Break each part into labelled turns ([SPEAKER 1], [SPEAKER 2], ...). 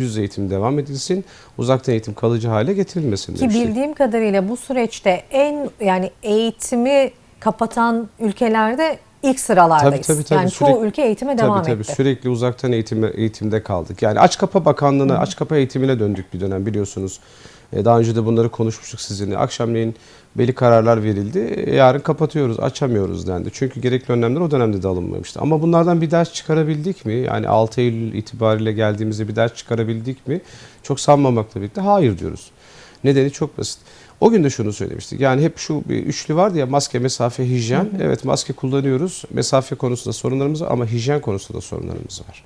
[SPEAKER 1] yüz eğitim devam edilsin, uzaktan eğitim kalıcı hale getirilmesin
[SPEAKER 2] Ki
[SPEAKER 1] demiştik.
[SPEAKER 2] bildiğim kadarıyla bu süreçte en yani eğitimi kapatan ülkelerde ilk sıralardayız.
[SPEAKER 1] Tabii, tabii, tabii.
[SPEAKER 2] Yani çoğu
[SPEAKER 1] Sürekli-
[SPEAKER 2] ülke eğitime devam
[SPEAKER 1] tabii, tabii.
[SPEAKER 2] etti.
[SPEAKER 1] Sürekli uzaktan eğitime, eğitimde kaldık. Yani aç kapa bakanlığına, aç kapa eğitimine döndük bir dönem biliyorsunuz. E, Daha önce de bunları konuşmuştuk sizinle. Akşamleyin belli kararlar verildi. E, Yarın kapatıyoruz, açamıyoruz dendi. Çünkü gerekli önlemler o dönemde de alınmamıştı. Ama bunlardan bir ders çıkarabildik mi? Yani 6 Eylül itibariyle geldiğimizde bir ders çıkarabildik mi? Çok sanmamakla birlikte hayır diyoruz. Nedeni çok basit. O gün de şunu söylemiştik. Yani hep şu bir üçlü vardı ya maske, mesafe, hijyen. Evet maske kullanıyoruz. Mesafe konusunda sorunlarımız var ama hijyen konusunda da sorunlarımız var.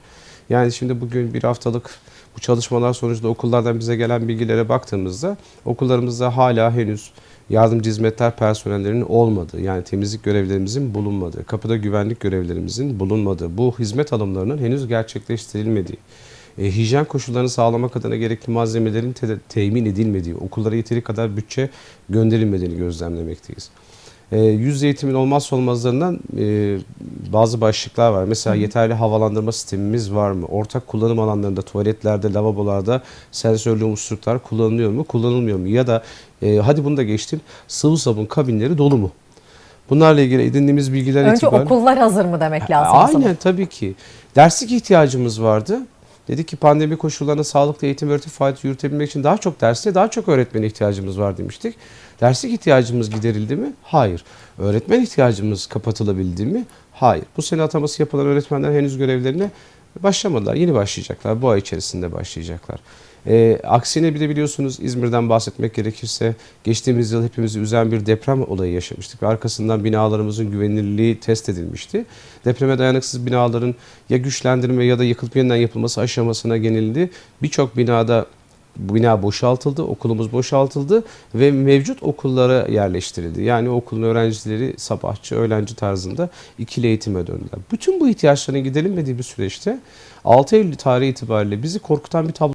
[SPEAKER 1] Yani şimdi bugün bir haftalık bu çalışmalar sonucunda okullardan bize gelen bilgilere baktığımızda okullarımızda hala henüz yardımcı hizmetler personellerinin olmadığı yani temizlik görevlerimizin bulunmadığı, kapıda güvenlik görevlerimizin bulunmadığı, bu hizmet alımlarının henüz gerçekleştirilmediği, e, hijyen koşullarını sağlamak adına gerekli malzemelerin te- temin edilmediği, okullara yeteri kadar bütçe gönderilmediğini gözlemlemekteyiz. E, yüz eğitimin olmazsa olmazlarından e, bazı başlıklar var. Mesela yeterli havalandırma sistemimiz var mı? Ortak kullanım alanlarında, tuvaletlerde, lavabolarda sensörlü musluklar kullanılıyor mu, kullanılmıyor mu? Ya da e, hadi bunu da geçtim, sıvı sabun kabinleri dolu mu? Bunlarla ilgili edindiğimiz bilgiler
[SPEAKER 2] Önce
[SPEAKER 1] itibariyle...
[SPEAKER 2] okullar hazır mı demek lazım?
[SPEAKER 1] Aynen tabii ki. Derslik ihtiyacımız vardı. Dedik ki pandemi koşullarında sağlıklı eğitim öğretim faaliyeti yürütebilmek için daha çok derste daha çok öğretmene ihtiyacımız var demiştik. Derslik ihtiyacımız giderildi mi? Hayır. Öğretmen ihtiyacımız kapatılabildi mi? Hayır. Bu sene ataması yapılan öğretmenler henüz görevlerine başlamadılar. Yeni başlayacaklar. Bu ay içerisinde başlayacaklar. Ee, aksine bir de biliyorsunuz İzmir'den bahsetmek gerekirse geçtiğimiz yıl hepimizi üzen bir deprem olayı yaşamıştık. Ve arkasından binalarımızın güvenilirliği test edilmişti. Depreme dayanıksız binaların ya güçlendirme ya da yıkılıp yeniden yapılması aşamasına genildi. Birçok binada bina boşaltıldı, okulumuz boşaltıldı ve mevcut okullara yerleştirildi. Yani okulun öğrencileri sabahçı, öğlenci tarzında ikili eğitime döndüler. Bütün bu ihtiyaçların giderilmediği bir süreçte 6 Eylül tarihi itibariyle bizi korkutan bir tablo